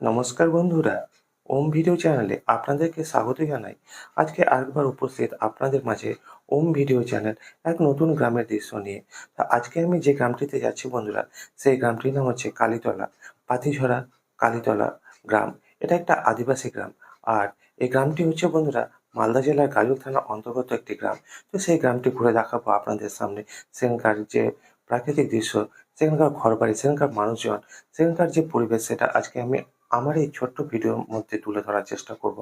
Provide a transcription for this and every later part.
নমস্কার বন্ধুরা, ওম ভিডিও চ্যানেলে আপনাদেরকে স্বাগত জানাই। আজকে আরেকবার উপস্থিত আপনাদের মাঝে ওম ভিডিও চ্যানেল, এক নতুন গ্রামের দৃশ্য নিয়ে। তা আজকে আমি যে গ্রামটিতে যাচ্ছি বন্ধুরা, সেই গ্রামটির নাম হচ্ছে কালীতলা, পাতিঝরা কালীতলা গ্রাম। এটা একটা আদিবাসী গ্রাম। আর এই গ্রামটি হচ্ছে বন্ধুরা, মালদা জেলার গাজল থানা অন্তর্গত একটি গ্রাম। তো সেই গ্রামটি ঘুরে দেখাবো আপনাদের সামনে। সেখানকার যে প্রাকৃতিক দৃশ্য, সেখানকার ঘরবাড়ি, সেখানকার মানুষজন, সেখানকার যে পরিবেশ, সেটা আজকে আমি আমার এই ছোট্ট ভিডিওর মধ্যে তুলে ধরার চেষ্টা করব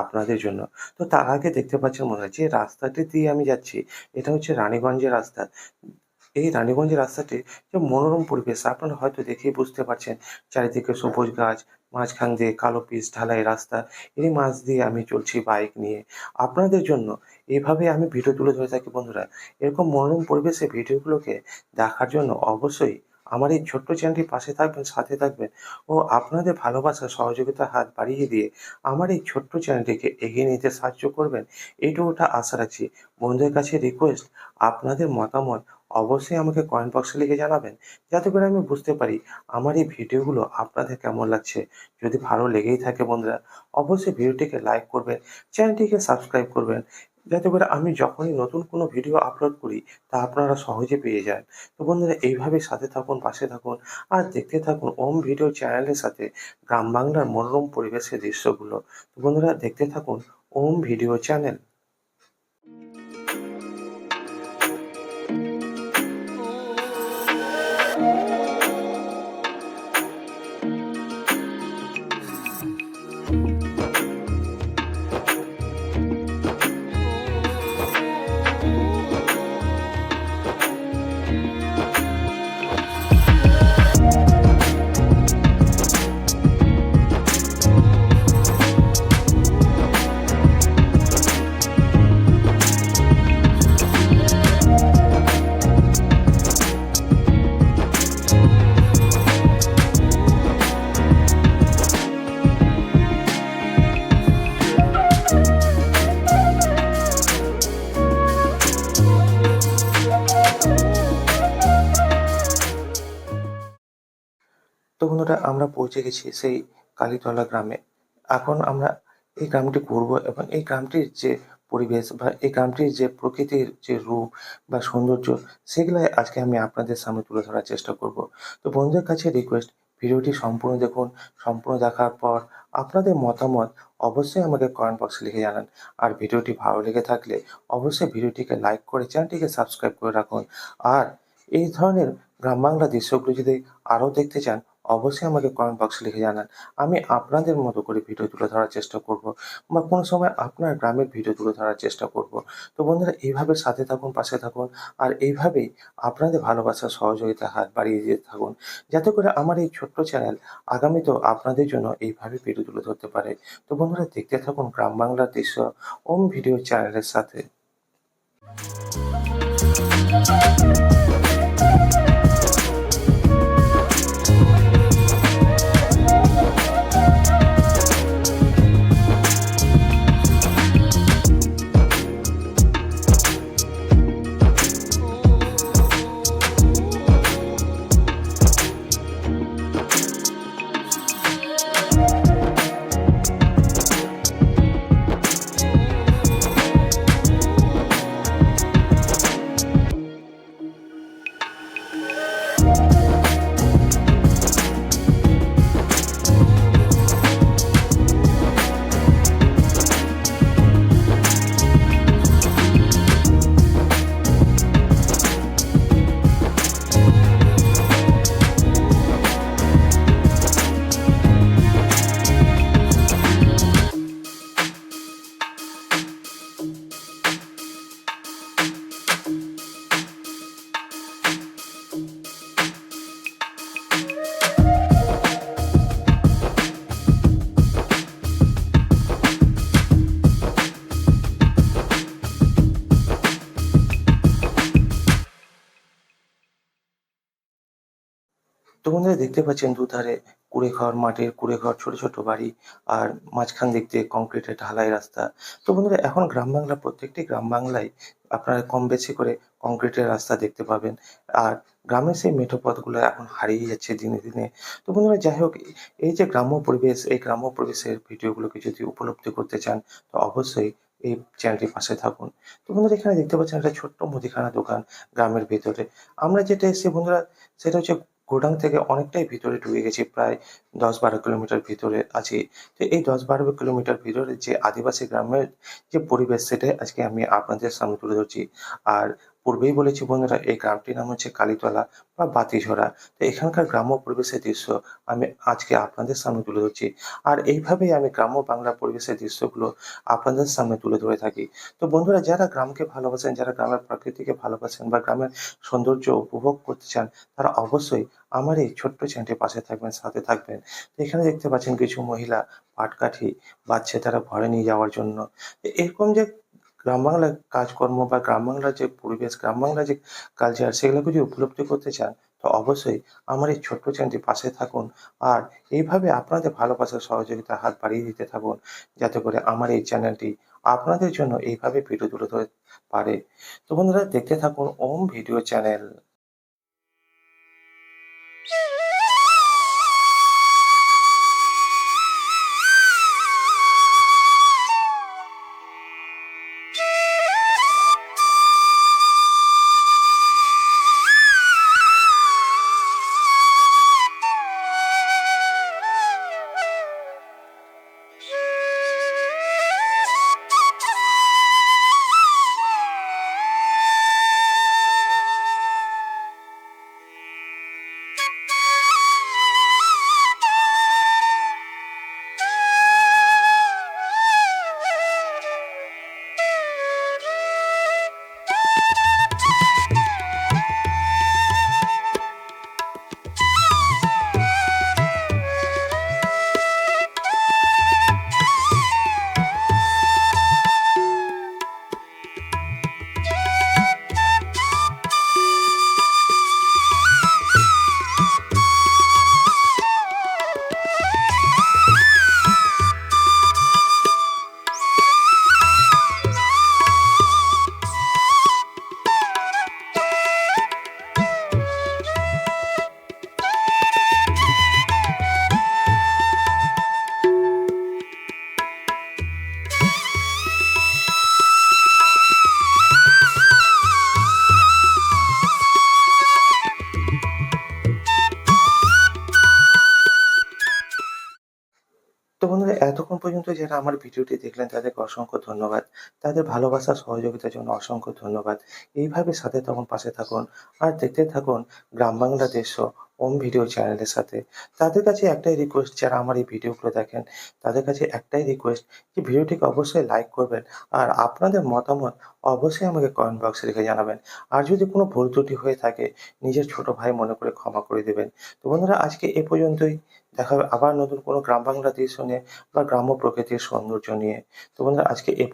আপনাদের জন্য। তো তার আগে দেখতে পাচ্ছেন মনে হয় যে রাস্তাটি দিয়ে আমি যাচ্ছি, এটা হচ্ছে রানীগঞ্জের রাস্তা। এই রানীগঞ্জের রাস্তাটি যে মনোরম পরিবেশ, আপনারা হয়তো দেখেই বুঝতে পারছেন, চারিদিকে সবুজ গাছ, মাঝখান দিয়ে কালো পিচ, ঢালাই রাস্তা এই মাঝ দিয়ে আমি চলছি বাইক নিয়ে। আপনাদের জন্য এইভাবে আমি ভিডিও তুলে ধরে থাকি বন্ধুরা, এরকম মনোরম পরিবেশে ভিডিওগুলোকে দেখার জন্য অবশ্যই আমার এই ছোট্ট চ্যানেলটি পাশে থাকবেন, সাথে থাকবেন ও আপনাদের ভালোবাসা, সহযোগিতার হাত বাড়িয়ে দিয়ে আমার এই ছোট্ট চ্যানেলটিকে এগিয়ে নিতে সাহায্য করবেন এইটুকুটা আশা রাখছি। বন্ধুদের কাছে রিকোয়েস্ট আপনাদের মতামত অবশ্যই আমাকে কমেন্ট বক্সে লিখে জানাবেন, যাতে করে আমি বুঝতে পারি আমার এই ভিডিওগুলো আপনাদের কেমন লাগছে। যদি ভালো লেগেই থাকে বন্ধুরা, অবশ্যই ভিডিওটিকে লাইক করবেন চ্যানেলটিকে সাবস্ক্রাইব করবেন, যাতে করে আমি যখনই নতুন কোনো ভিডিও আপলোড করি, তা আপনারা সহজে পেয়ে যান। তো বন্ধুরা এইভাবে সাথে থাকুন, পাশে থাকুন, আর দেখতে থাকুন ওম ভিডিও চ্যানেলের সাথে গ্রাম বাংলার মনোরম পরিবেশের দৃশ্যগুলো। তো বন্ধুরা, দেখতে থাকুন ওম ভিডিও চ্যানেল তো বন্ধুরা আমরা পৌঁছে গেছি সেই কালীতলা গ্রামে। এখন আমরা এই গ্রামটি ঘুরবো এবং এই গ্রামটির যে পরিবেশ বা এই গ্রামটির যে প্রকৃতির যে রূপ বা সৌন্দর্য, সেগুলাই আজকে আমি আপনাদের সামনে তুলে ধরার চেষ্টা করব। তো বন্ধুদের কাছে রিকোয়েস্ট ভিডিওটি সম্পূর্ণ দেখুন, সম্পূর্ণ দেখার পর আপনাদের মতামত অবশ্যই আমাকে কমেন্ট বক্সে লিখে জানান। আর ভিডিওটি ভালো লেগে থাকলে অবশ্যই ভিডিওটিকে লাইক করে চ্যানেলটিকে সাবস্ক্রাইব করে রাখুন। আর এই ধরনের গ্রাম বাংলা দৃশ্যগুলো যদি আরও দেখতে চান অবশ্যই আমাকে কমেন্ট বক্সে লিখে জানান। আমি আপনাদের মতো করে ভিডিও তুলে ধরার চেষ্টা করব বা কোনো সময় আপনার গ্রামের ভিডিও তুলে ধরার চেষ্টা করব। তো বন্ধুরা, এইভাবে সাথে থাকুন, পাশে থাকুন আর এইভাবেই আপনাদের ভালোবাসার সহযোগিতা হাত বাড়িয়ে দিয়ে থাকুন। যাতে করে আমার এই ছোট্ট চ্যানেল আগামীতেও আপনাদের জন্য এইভাবে ভিডিও তুলে ধরতে পারে। তো বন্ধুরা, দেখতে থাকুন গ্রাম বাংলার দৃশ্য ওম ভিডিও চ্যানেলের সাথে। দেখতে পাচ্ছেন দুধারে কুড়ে ঘর মাটির কুড়ে ঘর ছোট ছোট বাড়ি আর মাঝখান দিক দিয়ে কংক্রিটের ঢালাই রাস্তা। তো বন্ধুরা, এখন গ্রাম বাংলা, প্রত্যেকটি গ্রাম বাংলায় আপনারা কম বেশি করে কংক্রিটের রাস্তা দেখতে পাবেন। আর গ্রামের সেই মেঠো পথগুলো এখন হারিয়ে যাচ্ছে দিনে দিনে। তো বন্ধুরা, যাই হোক, এই যে গ্রাম্য পরিবেশ, এই গ্রাম্য পরিবেশের ভিডিওগুলোকে যদি উপলব্ধি করতে চান, তো অবশ্যই এই চ্যানেলটির পাশে থাকুন। তো বন্ধুরা, এখানে দেখতে পাচ্ছেন একটা ছোট্ট মুদিখানা দোকান গ্রামের ভেতরে। আমরা যেটা এসেছি বন্ধুরা, সেটা হচ্ছে গোডাউন থেকে অনেকটাই ভিতরে ঢুকে গেছে প্রায় দশ বারো কিলোমিটার ভিতরে আছি। তো এই দশ বারো কিলোমিটার ভিতরে যে আদিবাসী গ্রামের যে পরিবেশ, সেটাই আজকে আমি আপনাদের সামনে তুলে ধরছি। আর পূর্বেই বলেছি বন্ধুরা, এই গ্রামটির নাম হচ্ছে কালীতলা বা বাতিঝরা। তো এখানকার গ্রাম্য পরিবেশের দৃশ্য আমি আজকে আপনাদের সামনে তুলে ধরছি। আর এইভাবেই আমি গ্রাম্য বাংলা পরিবেশের দৃশ্যগুলো আপনাদের সামনে তুলে ধরে থাকি। তো বন্ধুরা, যারা গ্রামকে ভালোবাসেন, যারা গ্রামের প্রকৃতিকে ভালোবাসেন বা গ্রামের সৌন্দর্য উপভোগ করতে চান, তারা অবশ্যই আমার এই ছোট্ট চ্যানেলটির পাশে থাকবেন, সাথে থাকবেন। এখানে দেখতে পাচ্ছেন কিছু মহিলা পাটকাঠি বাচ্ছে তারা ঘরে নিয়ে যাওয়ার জন্য। এরকম যে গ্রাম বাংলার কাজকর্ম বা গ্রাম বাংলার যে পরিবেশ, গ্রাম বাংলার যে কালচার সেগুলোকে যদি উপলব্ধি করতে চান, তো অবশ্যই আমার এই ছোট্ট চ্যানেলটির পাশে থাকুন। আর এইভাবে আপনাদের ভালোবাসার সহযোগিতার হাত বাড়িয়ে দিতে থাকুন, যাতে করে আমার এই চ্যানেলটি আপনাদের জন্য এইভাবে ভিডিও তুলে ধরে পারে। তো বন্ধুরা, দেখতে থাকুন ওম ভিডিও চ্যানেল। এতক্ষণ পর্যন্ত যারা আমার ভিডিওটি দেখলেন, তাদেরকে অসংখ্য ধন্যবাদ। তাদের ভালোবাসা সহযোগিতার জন্য অসংখ্য ধন্যবাদ। এইভাবে সাথে তখন পাশে থাকুন। আর দেখতে থাকুন গ্রাম বাংলা ওম ভিডিও চ্যানেলের সাথে। তাদের কাছে একটাই রিকোয়েস্ট যারা আমার এই ভিডিওগুলো দেখেন, তাদের কাছে একটাই রিকোয়েস্ট যে ভিডিওটিকে অবশ্যই লাইক করবেন। আর আপনাদের মতামত অবশ্যই আমাকে কমেন্ট বক্সে লিখে জানাবেন। আর যদি কোনো ভুল ত্রুটি হয়ে থাকে, নিজের ছোট ভাই মনে করে ক্ষমা করে দেবেন। তো বন্ধুরা, আজকে এ পর্যন্তই। দেখা হবে আবার নতুন কোনো গ্রাম বাংলা দৃশ্য নিয়ে বা গ্রাম্য প্রকৃতির সৌন্দর্য নিয়ে। তো বন্ধুরা, আজকে এ